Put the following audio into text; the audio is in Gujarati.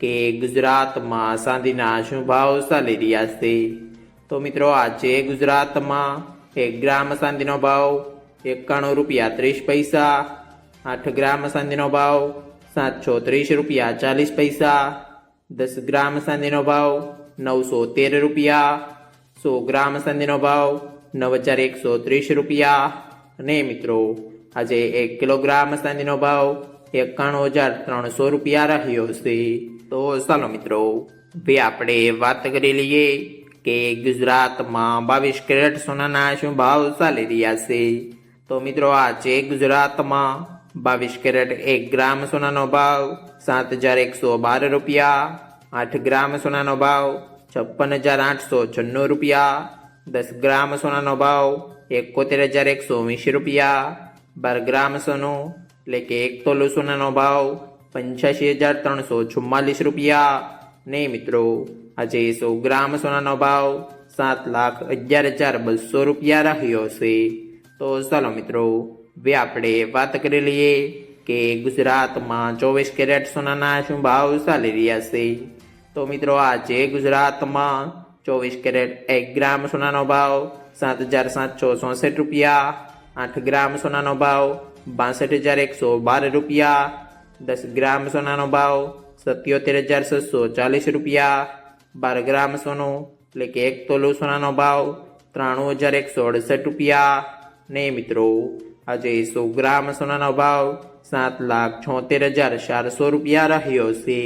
કે ગુજરાતમાં ચાંદીના શું ભાવ ચાલી રહ્યા છે? તો મિત્રો આજે ગુજરાતમાં એક ગ્રામ ચાંદીનો ભાવ એકાણું રૂપિયા ત્રીસ પૈસા, આઠ ગ્રામ ચાંદીનો ભાવ સાતસો ત્રીસ રૂપિયા ચાલીસ પૈસા, દસ ગ્રામ ચાંદીનો ભાવ નવસો તેર રૂપિયા, સો ગ્રામ ચાંદીનો ભાવ નવ હજાર એકસો ત્રીસ રૂપિયા. અને મિત્રો, આજે એક કિલોગ્રામ ચાંદીનો ભાવ એકાણું હજાર ત્રણસો રૂપિયા રહ્યો છે. તો ચાલો મિત્રો, હવે આપણે વાત કરી લઈએ કે ગુજરાતમાં બાવીસ કેરેટ સોનાના શું ભાવ ચાલી રહ્યા છે. તો મિત્રો, આજે ગુજરાતમાં બાવીસ કેરેટ એક ગ્રામ સોનાનો ભાવ સાત હજાર એકસો બાર રૂપિયા, આઠ ગ્રામ સોનાનો ભાવ છપ્પન હજાર આઠસો છન્નું રૂપિયા, દસ ગ્રામ સોનાનો ભાવ એકોતેર હજાર એકસો વીસ રૂપિયા, બાર ગ્રામ સોનું એટલે કે એક તોલો સોનાનો ભાવ પંચ્યાસી હજાર ત્રણસો ચુમ્માલીસ રૂપિયા. ને મિત્રો, આજે સો ગ્રામ સોનાનો ભાવ સાત લાખ અગિયાર હજાર બસો રૂપિયા રહ્યો છે. તો ચાલો મિત્રો, હવે આપણે વાત કરી લઈએ કે ગુજરાતમાં ચોવીસ કેરેટ સોનાના શું ભાવ ચાલી રહ્યા છે. તો મિત્રો, આજે ગુજરાતમાં ચોવીસ કેરેટ એક ગ્રામ સોનાનો ભાવ સાત હજાર સાતસો ચોસઠ રૂપિયા. આઠ ગ્રામ સોનાનો ભાવ, બાસઠ હજાર એકસો બાર રૂપિયા, દસ ગ્રામ સોનાનો ભાવ, સત્યોતેર હજાર છસો ચાલીસ રૂપિયા, બાર ગ્રામ સોનું, એટલે કે એક તોલું સોનાનો ભાવ, ત્રાણું હજાર એકસો અડસઠ રૂપિયા. ને મિત્રો, આજે સો ગ્રામ સોનાનો ભાવ સાત લાખ છોતેર હજાર ચારસો રૂપિયા રહ્યો છે.